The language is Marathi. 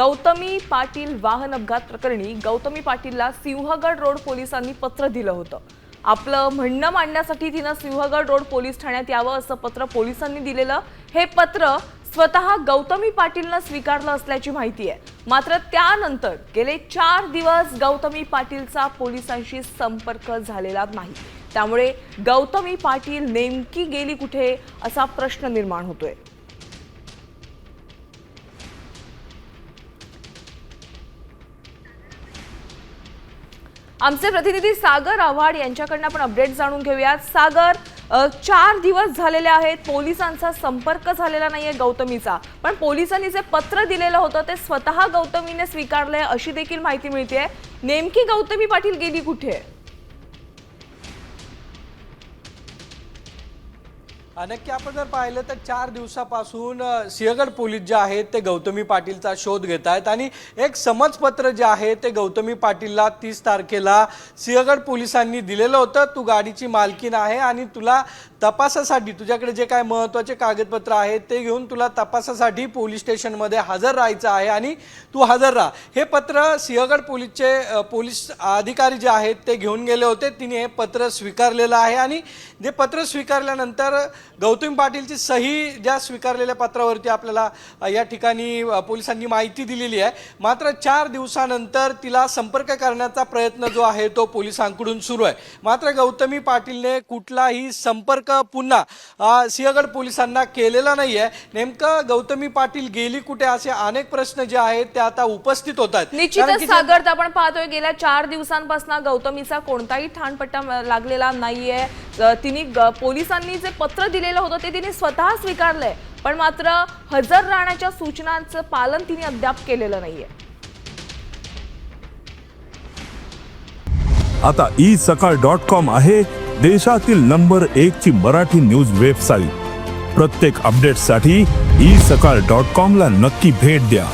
गौतमी पाटील वाहन अपघात प्रकरणी गौतमी पाटीलला सिंहगड रोड पोलिसांनी पत्र दिलं होतं. आपलं म्हणणं मांडण्यासाठी तिनं सिंहगड रोड पोलीस ठाण्यात यावं असं पत्र पोलिसांनी दिलेलं. हे पत्र स्वतः गौतमी पाटीलनं स्वीकारलं असल्याची माहिती आहे. मात्र त्यानंतर गेले चार दिवस गौतमी पाटीलचा पोलिसांशी संपर्क झालेला नाही. त्यामुळे गौतमी पाटील नेमकी गेली कुठे असा प्रश्न निर्माण होतोय. आमचे प्रतिनिधी सागर आव्हाड यांच्याकडनं आपण अपडेट जाणून घेऊयात. सागर चार दिवस झालेले आहेत पोलिसांचा संपर्क झालेला नाहीये गौतमीचा. पण पोलिसांनी जे पत्र दिलेलं होतं ते स्वतः गौतमीने स्वीकारलंय अशी देखील माहिती मिळते नेमकी गौतमी पाटील गेली कुठे? नक्की आपण जर पाहिलं तर चार दिवसापासून सिंहगड पोलीस जे आहेत ते गौतमी पाटीलचा शोध घेत आहेत आणि एक समजपत्र जे आहे ते गौतमी पाटीलला तीस तारखेला सिंहगड पोलिसांनी दिलेलं होतं. तू गाडीची मालकीन आहे आणि तुला तपासासाठी तुझ्याकडे जे काय महत्त्वाचे कागदपत्र आहेत ते घेऊन तुला तपासासाठी पोलीस स्टेशनमध्ये हजर राहायचं आहे आणि तू हजर राहा. हे पत्र सिंहगड पोलीसचे पोलीस अधिकारी जे आहेत ते घेऊन गेले होते. तिने हे पत्र स्वीकारलेलं आहे आणि जे पत्र स्वीकारल्यानंतर गौतमी पाटीलची सही ज्या स्वीकारलेल्या पत्रावरती आपल्याला या ठिकाणी पोलिसांनी माहिती दिलेली आहे. मात्र चार दिवसानंतर तिला संपर्क करण्याचा प्रयत्न जो आहे तो पोलिसांकडून सुरू आहे. मात्र गौतमी पाटीलने कुठलाही संपर्क पुन्हा सिंहगड पोलिसांना केलेला नाही आहे नेमकं गौतमी पाटील गेली कुठे असे अनेक प्रश्न जे आहेत ते आता उपस्थित होत आहेत. निश्चितच सागर आपण पाहतोय गेल्या चार दिवसांपासून गौतमीचा कोणताही ठाणपट्टा लागलेला नाहीये. तिने पोलिसांनी जे पत्र दिलेलं होतं ते तिने स्वतः स्वीकारलंय. पण मात्र हजर राहण्याच्या सूचनांचं पालन तिने अद्याप केलेलं नाहीये. आता ई सकाळ डॉट कॉम आहे देशातील नंबर एक ची मराठी न्यूज वेबसाईट. प्रत्येक अपडेटसाठी ई सकाळ डॉट कॉम ला नक्की भेट द्या.